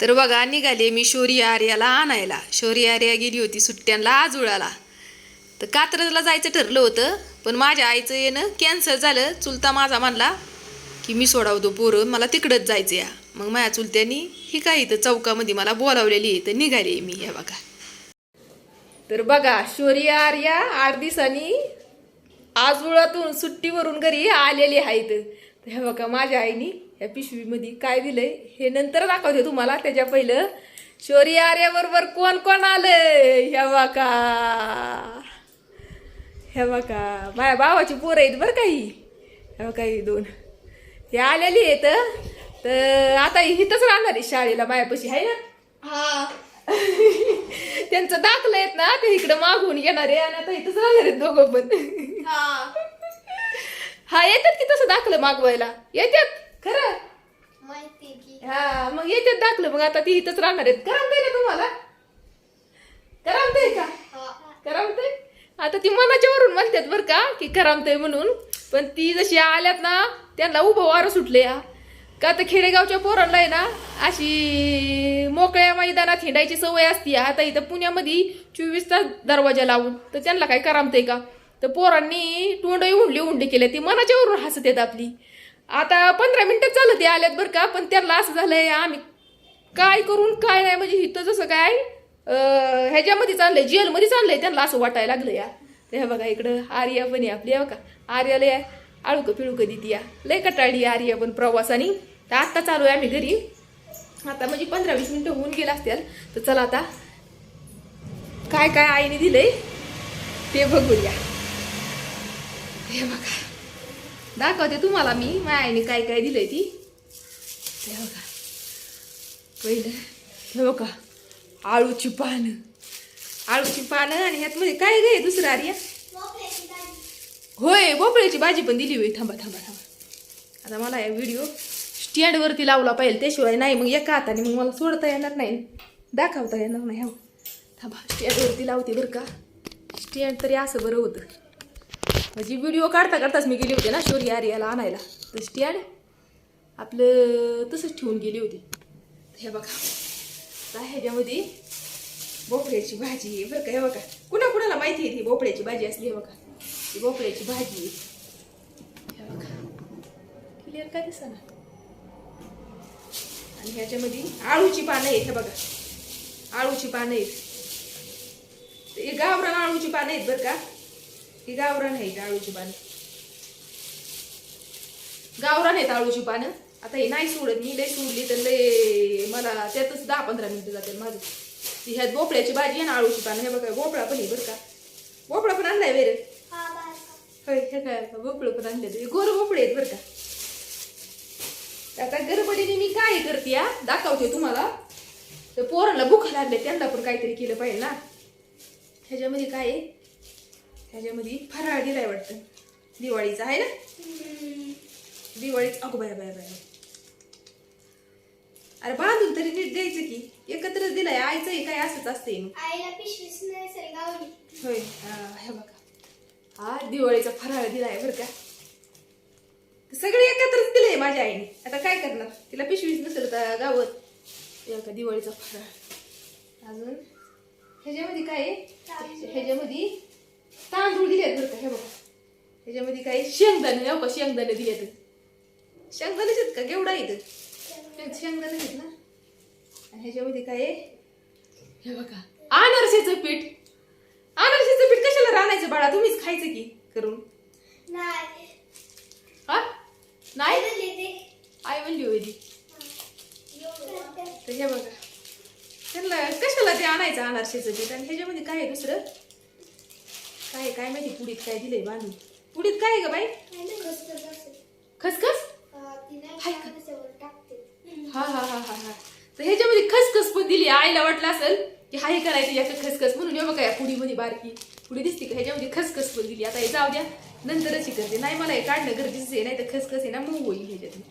तर बघा निघाले मी शौर्य आर्याला आणायला. शौर्य आर्या गेली होती सुट्ट्यांना आजुळाला तर कात्रजला जायचं ठरलं होतं पण माझ्या आईचं येणं कॅन्सल झालं. चुलता माझा म्हणला की मी सोडावतो पोरं मला तिकडंच जायचं या. मग माझ्या चुलत्यांनी ही काय इथं चौकामध्ये मला बोलावलेली आहे तर निघाले मी या बघा. तर बघा शौर्य आर्या आठ दिवसांनी आजुळातून सुट्टीवरून घरी आलेली आहेत. तर हे बघा माझ्या आईनी या पिशवीमध्ये काय दिलंय? हे नंतर दाखवते तुम्हाला. त्याच्या पहिलं शौर्य आर्याबरोबर कोण कोण आलंय? हे बघा. हे बघा माझ्या भावाची पोरं आहेत बरं काही. हे बघा ही दोन. हे आलेली आहेत. तर आता इथंच राहणार आहे शाळेला मायापाशी आहे ना? हा. त्यांचं दाखलं आहेत ना ते इकडं मागून येणार आहे आणि आता इथंच राहणार आहेत दोघं पण. हा. हा येतात की तसं दाखलं मागवायला? येतात? खरं? माहिती की. हा मग येतात दाखलं मग आता ती इथंच राहणार आहेत. करमतंय ना तुम्हाला? करमतंय का? हा. करमतंय आता ती मनाच्या वरून म्हणतात बरं का की करमतंय म्हणून. पण ती जशी आल्यात ना त्यांना उभं वारं सुटले या का तर खेडेगावच्या पोरांना आहे ना अशी मोकळ्या मैदानात हिंडायची सवय असते आता इथं पुण्यामध्ये चोवीस तास दरवाजा लावून तर त्यांना काय करमतंय का? तर पोरांनी तोंडही उंडली उंडी केल्या ती मनाच्या वरून हसत येत आपली. आता पंधरा मिनटं चालत ते आल्यात बरं का पण त्यांना असं झालंय आम्ही काय करून काय नाही म्हणजे इथं जसं काय ह्याच्यामध्ये चाललंय जेलमध्ये चाललंय त्यांना असं वाटायला लागलं या. हे बघा इकडं आर्या पण आहे आपली हे बघा. आर्याला या आळुकं पिळुकं देती या. लय कटाळली आर्या पण प्रवासानी. तर आत्ता चालू आहे आम्ही घरी. आता म्हणजे पंधरा वीस मिनटं होऊन गेला असतील. तर चला आता काय काय आईने दिलंय ते बघूया हे बघा. दाखवते तुम्हाला मी. माझ्या आईने काय काय दिलंय ती. हे बघा. पहिलं हे बघा. आळूची पानं. आळूची पानं आणि ह्यातमध्ये काय गे दुसरं आर्या? होय भोपळ्याची भाजी पण दिली होई थांबा थांबा थांबा. आता मला या व्हिडिओ स्टँडवरती लावला पाहिजे त्याशिवाय नाही. मग एका हाताने मग मला सोडता येणार नाही. दाखवता येणार नाही हो. थांबा स्टँडवरती लावते बरं का. स्टँड तरी असं बरं होतं. म्हणजे व्हिडिओ काढता काढताच मी गेली होती ना शौर्य आर्याला आणायला. तशी ती आणि आपलं तसंच ठेवून गेली होती. हे बघा. आता ह्याच्यामध्ये भोपळ्याची भाजी आहे बरं का हे बघा. कुणा कुणाला माहिती आहे ती भोपळ्याची भाजी असली हे बघा. ही भोपळ्याची भाजी आहे. हे बघा. क्लिअर काय दिसा ना आणि ह्याच्यामध्ये आळूची पानं आहेत हे बघा. आळूची पानं आहेत. हे गावरान आळूची पानं आहेत बरं का. ही गावरान आहेत आळूची पानं. गावरान आहेत आळूची पानं. आता हे नाही सोडत मी लय सोडली तर लय मला त्यातच दहा पंधरा मिनिटं जातील माझं. ती ह्यात भोपळ्याची भाजी आणि आळूची पानं. हे बघा भोपळा पण आहे बरं का. भोपळा पण आणलाय वेरे होय हे काय भोपळं पण आणले गोर भोपळे आहेत बरं का. आता गडबडीने मी काय करते या दाखवते तुम्हाला. तर पोरांना भूक लागले त्यांना पण काहीतरी केलं पाहिजे ना. ह्याच्यामध्ये काय आहे? ह्याच्यामध्ये फराळ दिलाय वाटतं. दिवाळीचा आहे ना? दिवाळीच अगो बाय बाय बाय. अरे बांधून तरी नीट द्यायचं की. एकत्रच दिलाय. आईचं हे काय असंच असते होय. हा, बघा. हा दिवाळीचा फराळ दिलाय बरं का. सगळे एकत्रच दिले माझ्या आईने. आता काय करणार? तिला पिशवीच नसेल तर गावत. हे बघा दिवाळीचा फराळ. अजून? ह्याच्यामध्ये काय आहे. ह्याच्यामध्ये तांदूळ दिले बरं का हे बघा. ह्याच्यामध्ये काय आहे? शेंगदाणे हो का शेंगदाणे दिले शेंगदाणेच आहेत का? केवढा येतं शेंगदाणे. आहेत ना? आणि ह्याच्यामध्ये काय आहे? हे बघा अनारसेचं पीठ. अनारसेचं पीठ कशाला राहण्याचं बाळा? तुम्हीच खायचं की करून. नाही. हा? आई म्हणली होती. तर हे बघा. त्यांना कशाला ते आणायचं अनारसेचं पीठ? आणि ह्याच्यामध्ये काय आहे दुसरं? काय आहे, काय माहिती पुडीत काय दिलंय बांधून? पुडीत काय आहे ग बाई? खसखस? हा, हाय. हा हा हा हा हा. तर ह्याच्यामध्ये खसखस पण दिली आईला वाटलं असेल की हा हे करायचं याचं खसखस? म्हणून हे बघा या पुडीमध्ये बारकी. पुडी दिसते का? ह्याच्यामध्ये खसखस पण दिली. आता हे जाऊ द्या नंतरच हे करते. नाही मला हे काढणं गरजेचं आहे नाही तर खसखस आहे ना मऊ होईल ह्याच्यातून.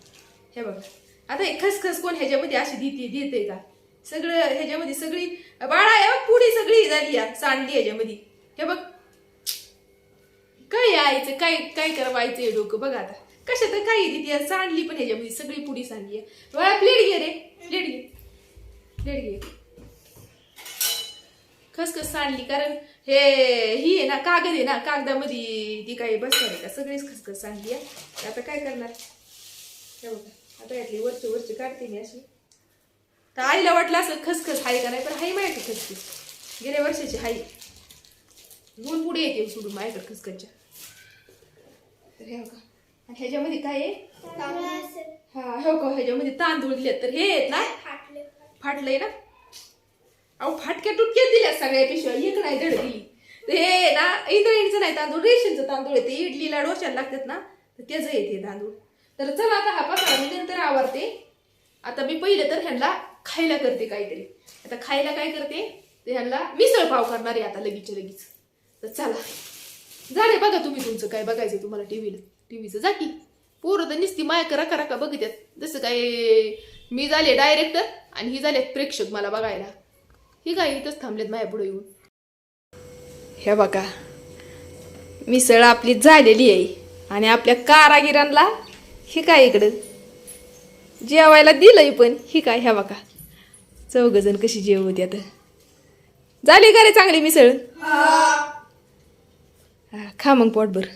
हे बघा. आता हे खसखस कोण ह्याच्यामध्ये अशी देते देते का? सगळं ह्याच्यामध्ये सगळी बाळा हे बघ पुडी सगळी झाली या सांडली ह्याच्यामध्ये. हे बघ काय यायचं काय काय करवायचं हे डोकं? बघा आता. कशा तर काही देते सांडली पण ह्याच्यामध्ये सगळी पुडी सांडली आहे. बाळा प्लेट घे रे. प्लेट घे. प्लेट घे. खसखस सांडली कारण हे ही आहे ना कागद आहे ना कागदामध्ये ती काही बसणार आहे का? सगळीच खसखस सांडली आहे. आता काय करणार? हे बघा आता यातली वरची वरची काढते मी अशी. तर आईला वाटलं असं खसखस हाय का नाही पण हाय माहिती खसखस. गेल्या वर्षाची हाई दोन पुढे येते सोडून माझ्याकडे खसखसच्या. तर हे बघा. आणि ह्याच्यामध्ये काय आहे? असेल हा हो का? ह्याच्यामध्ये तांदूळ दिलेत. तर हे आहेत ना? फाटले. फाटलंय ना? अहो फाटक्या तुटक्या दिल्या सगळ्या पिशव्या. एक नाही धड दिली. तर हे ना? इंद्रायणीचं नाही तांदूळ. रेशनचं तांदूळ आहे ते. इडलीला डोशाला लागतात ना? तर त्याचं येते तांदूळ. तर चला आता हा पसारा मी नंतर आवरते. आता मी पहिलं तर ह्यांना खायला करते काहीतरी. आता खायला काय करते? ते ह्यांना मिसळ पाव करणार आहे आता लगेचच्या लगेच. तर चला. झाले बघा तुम्ही तुमचं काय बघायचं तुम्हाला टीव्हीला टीव्हीचं जा की. पोरं तर नुसती माया करा करा का बघतात जसं काय मी झाले डायरेक्टर आणि ही झालेत प्रेक्षक मला बघायला. ही काय इथंच थांबलेत माझ्या पुढे येऊन. हे बघा. मिसळ आपली झालेली आहे. आणि आपल्या कारागिरांना हे काय इकडं? जेवायला दिलंय पण ही काय? ह्या बघा. चौघ जण कशी जेवते आता. झाली का रे चांगली मिसळ? खा मग पोटभर